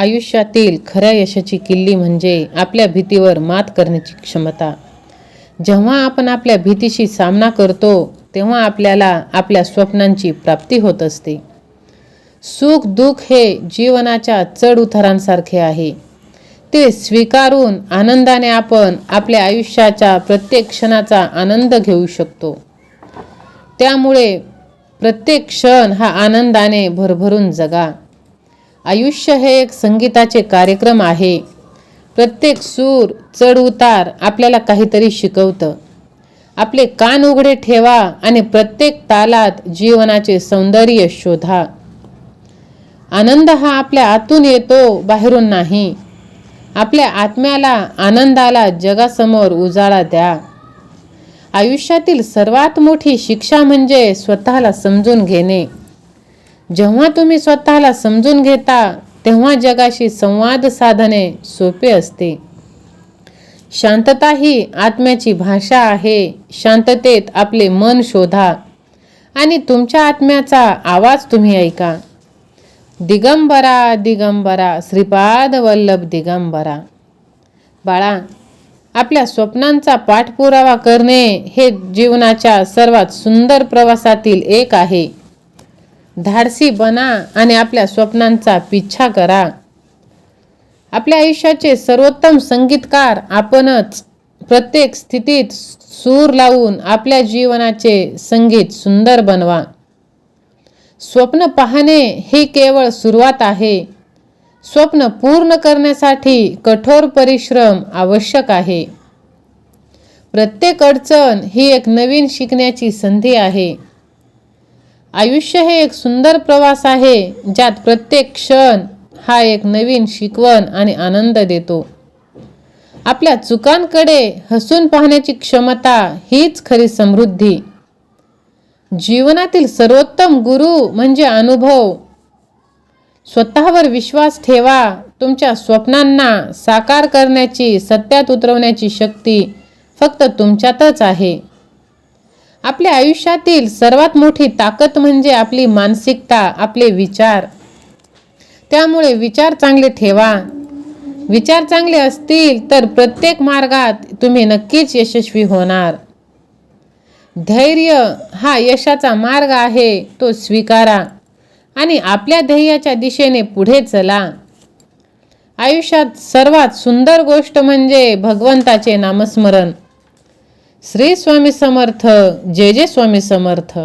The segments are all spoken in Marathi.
आयुष्यातील खऱ्या यशाची किल्ली म्हणजे आपल्या भीतीवर मात करण्याची क्षमता. जेव्हा आपण आपल्या भीतीशी सामना करतो तेव्हा आपल्याला आपल्या स्वप्नांची प्राप्ती होत असते. सुख दुःख हे जीवनाच्या चढ उतारांसारखे आहे. ते स्वीकारून आनंदाने आपण आपल्या आयुष्याच्या प्रत्येक क्षणाचा आनंद घेऊ शकतो. त्यामुळे प्रत्येक क्षण हा आनंदाने भरभरून जगा. आयुष्य हे एक संगीताचे कार्यक्रम आहे. प्रत्येक सूर चढ उतार आपल्याला काहीतरी शिकवतं. आपले कान उघडे ठेवा आणि प्रत्येक तालात जीवनाचे सौंदर्य शोधा. आनंद हा आपल्या आतून येतो बाहेरून नाही. आपल्या आत्म्याला आनंदाला जगासमोर उजाळा द्या. आयुष्यातील सर्वात मोठी शिक्षा म्हणजे स्वतःला समजून घेणे. जेव्हा तुम्ही स्वतःला समजून घेता तेव्हा जगाशी संवाद साधणे सोपे असते. शांतता ही आत्म्याची भाषा आहे. शांततेत आपले मन शोधा आणि तुमच्या आत्म्याचा आवाज तुम्ही ऐका. दिगंबरा दिगंबरा श्रीपाद वल्लभ दिगंबरा. बाळा आपल्या स्वप्नांचा पाठपुरावा करणे हे जीवनाच्या सर्वात सुंदर प्रवासातील एक आहे. धाडसी बना आणि आपल्या स्वप्नांचा पिच्छा करा. आपल्या आयुष्याचे सर्वोत्तम संगीतकार आपणच प्रत्येक स्थितीत सूर लावून आपल्या जीवनाचे संगीत सुंदर बनवा. स्वप्न पाहणे ही केवळ सुरुवात आहे. स्वप्न पूर्ण करण्यासाठी कठोर परिश्रम आवश्यक आहे. प्रत्येक अडचण ही एक नवीन शिकण्याची संधी आहे. आयुष्य हे एक सुंदर प्रवास आहे ज्यात प्रत्येक क्षण हा एक नवीन शिकवण आणि आनंद देतो. आपल्या चुकांकडे हसून पाहण्याची क्षमता हीच खरी समृद्धी. जीवनातील सर्वोत्तम गुरु म्हणजे अनुभव. स्वतःवर विश्वास ठेवा तुमच्या स्वप्नांना साकार करण्याची सत्यात उतरवण्याची शक्ती फक्त तुमच्यातच आहे. आपल्या आयुष्यातील सर्वात मोठी ताकद म्हणजे आपली मानसिकता आपले विचार. त्यामुळे विचार चांगले ठेवा. विचार चांगले असतील तर प्रत्येक मार्गात तुम्ही नक्कीच यशस्वी होणार. धैर्य हा यशाचा मार्ग आहे तो स्वीकारा आणि आपल्या ध्येयाच्या दिशेने पुढे चला. आयुष्यात सर्वात सुंदर गोष्ट म्हणजे भगवंताचे नामस्मरण. श्री स्वामी समर्थ जय जय स्वामी समर्थ.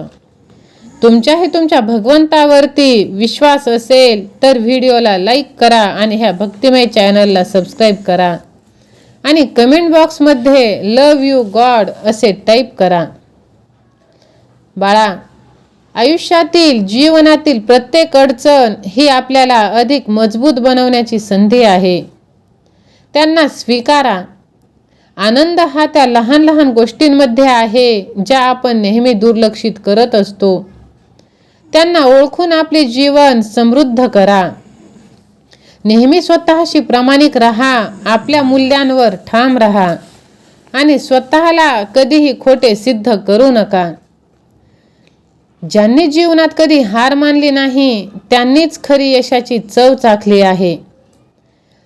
तुमच्याही तुमच्या भगवंतावरती विश्वास असेल तर व्हिडिओला लाईक करा आणि ह्या भक्तिमय चॅनलला सबस्क्राईब करा. आणि कमेंट बॉक्समध्ये लव यू गॉड असे टाईप करा. बाळा आयुष्यातील जीवनातील प्रत्येक अडचण ही आपल्याला अधिक मजबूत बनवण्याची संधी आहे. त्यांना स्वीकारा. आनंद हा त्या लहान लहान गोष्टींमध्ये आहे ज्या आपण नेहमी दुर्लक्षित करत असतो. त्यांना ओळखून आपले जीवन समृद्ध करा. नेहमी स्वतःशी प्रामाणिक राहा आपल्या मूल्यांवर ठाम राहा आणि स्वतःला कधीही खोटे सिद्ध करू नका. ज्यांनी जीवनात कधी हार मानली नाही त्यांनीच खरी यशाची चव चाखली आहे.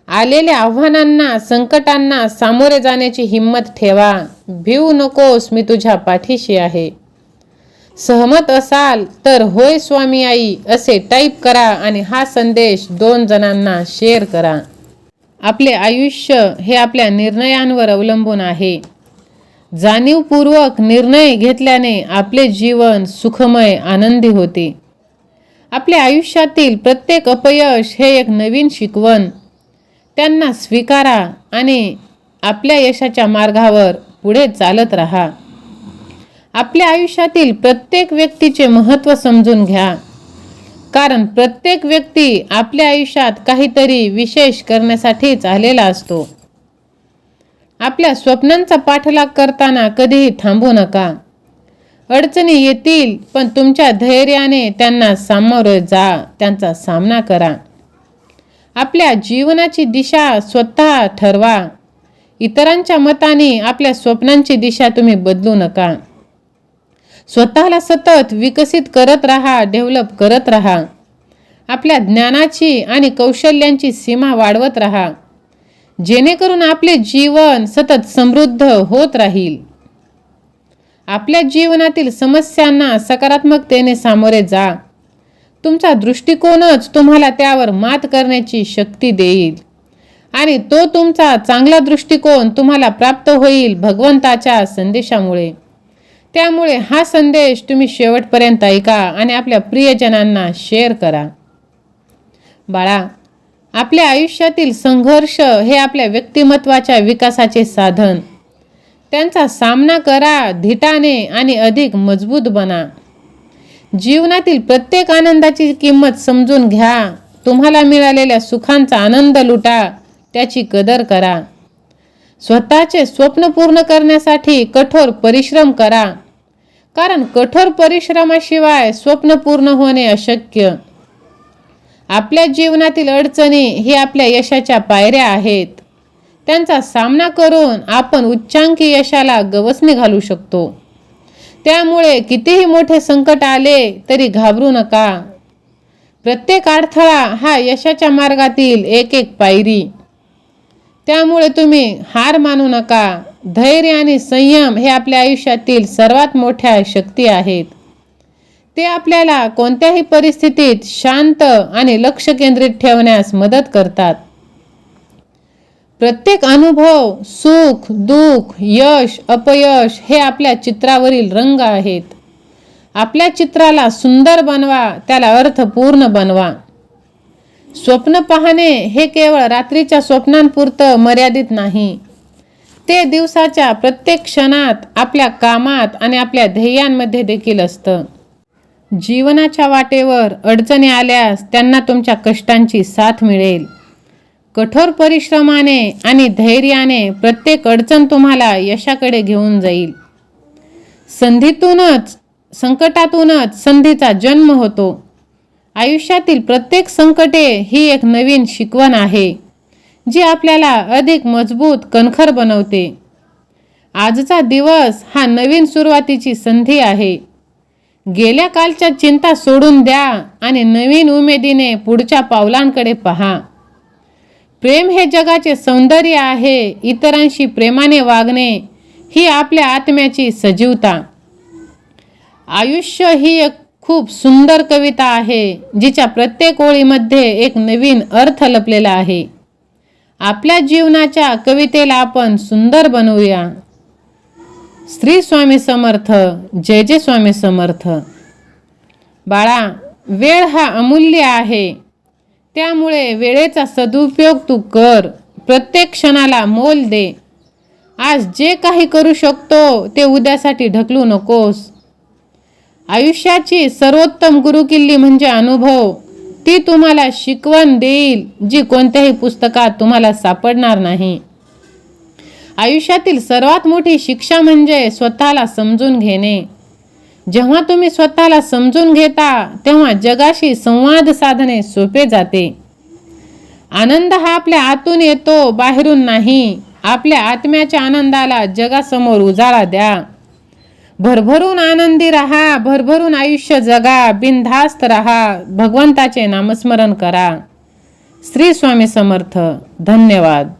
आलेल्या आव्हानांना संकटांना सामोरे जाण्याची हिंमत ठेवा. भिवू नकोस मी तुझ्या पाठीशी आहे. सहमत असाल तर होय स्वामी आई असे टाईप करा आणि हा संदेश दोन जणांना शेअर करा. आपले आयुष्य हे आपल्या निर्णयांवर अवलंबून आहे. जाणीवपूर्वक निर्णय घेतल्याने आपले जीवन सुखमय आनंदी होते. आपल्या आयुष्यातील प्रत्येक अपयश हे एक नवीन शिकवण. त्यांना स्वीकारा आणि आपल्या यशाच्या मार्गावर पुढे चालत राहा. आपल्या आयुष्यातील प्रत्येक व्यक्तीचे महत्त्व समजून घ्या. कारण प्रत्येक व्यक्ती आपल्या आयुष्यात काहीतरी विशेष करण्यासाठीच आलेला असतो. आपल्या स्वप्नांचा पाठलाग करताना कधीही थांबू नका. अडचणी येतील पण तुमच्या धैर्याने त्यांना सामोरे जा त्यांचा सामना करा. आपल्या जीवनाची दिशा स्वतः ठरवा. इतरांच्या मताने आपल्या स्वप्नांची दिशा तुम्ही बदलू नका. स्वतःला सतत विकसित करत राहा डेव्हलप करत राहा. आपल्या ज्ञानाची आणि कौशल्यांची सीमा वाढवत राहा. जेणेकरून आपले जीवन सतत समृद्ध होत राहील. आपल्या जीवनातील समस्यांना सकारात्मकतेने सामोरे जा. तुमचा दृष्टिकोनच तुम्हाला त्यावर मात करण्याची शक्ती देईल. आणि तो तुमचा चांगला दृष्टिकोन तुम्हाला प्राप्त होईल भगवंताच्या संदेशामुळे. त्यामुळे हा संदेश तुम्ही शेवटपर्यंत ऐका आणि आपल्या प्रियजनांना शेअर करा. बाळा आपल्या आयुष्यातील संघर्ष हे आपल्या व्यक्तिमत्वाच्या विकासाचे साधन. त्यांचा सामना करा धिटाने आणि अधिक मजबूत बना. जीवनातील प्रत्येक आनंदाची किंमत समजून घ्या. तुम्हाला मिळालेल्या सुखांचा आनंद लुटा. त्याची कदर करा. स्वतःचे स्वप्न पूर्ण करण्यासाठी कठोर परिश्रम करा. कारण कठोर परिश्रमाशिवाय स्वप्न पूर्ण होणे अशक्य. आपल्या जीवनातील अडचणी हे आपल्या यशाच्या पायऱ्या आहेत. त्यांचा सामना करून आपण उच्चांकी यशाला गवसणी घालू शकतो. त्यामुळे कितीही मोठे संकट आले तरी घाबरू नका. प्रत्येक अडथळा हा यशाच्या मार्गातील एक एक पायरी. त्यामुळे तुम्ही हार मानू नका. धैर्य आणि संयम हे आपल्या आयुष्यातील सर्वात मोठ्या शक्ती आहेत. ते आपल्याला कोणत्याही परिस्थितीत शांत आणि लक्ष केंद्रित ठेवण्यास मदत करतात. प्रत्येक अनुभव सुख दुःख यश अपयश हे आपल्या चित्रावरील रंग आहेत. आपल्या चित्राला सुंदर बनवा त्याला अर्थपूर्ण बनवा. स्वप्न पाहणे हे केवळ रात्रीच्या स्वप्नांपुरतं मर्यादित नाही. ते दिवसाच्या प्रत्येक क्षणात आपल्या कामात आणि आपल्या ध्येयांमध्ये देखील असतं. जीवनाच्या वाटेवर अडचणी आल्यास त्यांना तुमच्या कष्टांची साथ मिळेल. कठोर परिश्रमाने आणि धैर्याने प्रत्येक अडचण तुम्हाला यशाकडे घेऊन जाईल. संधीतूनच संकटातूनच संधीचा जन्म होतो. आयुष्यातील प्रत्येक संकटे ही एक नवीन शिकवण आहे जी आपल्याला अधिक मजबूत कणखर बनवते. आजचा दिवस हा नवीन सुरुवातीची संधी आहे. गेल्या कालच्या चिंता सोडून द्या आणि नवीन उमेदीने पुढच्या पावलांकडे पहा. प्रेम हे जगाचे सौंदर्य आहे इतरांशी प्रेमाने वागणे ही आपल्या आत्म्याची सजीवता. आयुष्य ही एक खूप सुंदर कविता आहे जिच्या प्रत्येक ओळीमध्ये एक नवीन अर्थ लपलेला आहे. आपल्या जीवनाच्या कवितेला आपण सुंदर बनवूया. श्री स्वामी समर्थ जय जय स्वामी समर्थ. बाळा वेळ हा अमूल्य आहे. त्यामुळे वेळेचा सदुपयोग तू कर. प्रत्येक क्षणाला मोल दे. आज जे काही करू शकतो ते उद्यासाठी ढकलू नकोस. आयुष्याची सर्वोत्तम गुरुकिल्ली म्हणजे अनुभव. ती तुम्हाला शिकवण देईल जी कोणत्याही पुस्तकात तुम्हाला सापडणार नाही. आयुष्यातील सर्वात मोठी शिक्षा म्हणजे स्वतःला समजून घेणे. जेव्हा तुम्ही स्वतःला समजून घेता तेव्हा जगाशी संवाद साधणे सोपे जाते. आनंद हा आपल्या आतून येतो बाहेरून नाही. आपल्या आत्म्याच्या आनंदाला जगासमोर उजाळा द्या. भरभरून आनंदी राहा भरभरून आयुष्य जगा बिनधास्त राहा भगवंताचे नामस्मरण करा. श्री स्वामी समर्थ. धन्यवाद.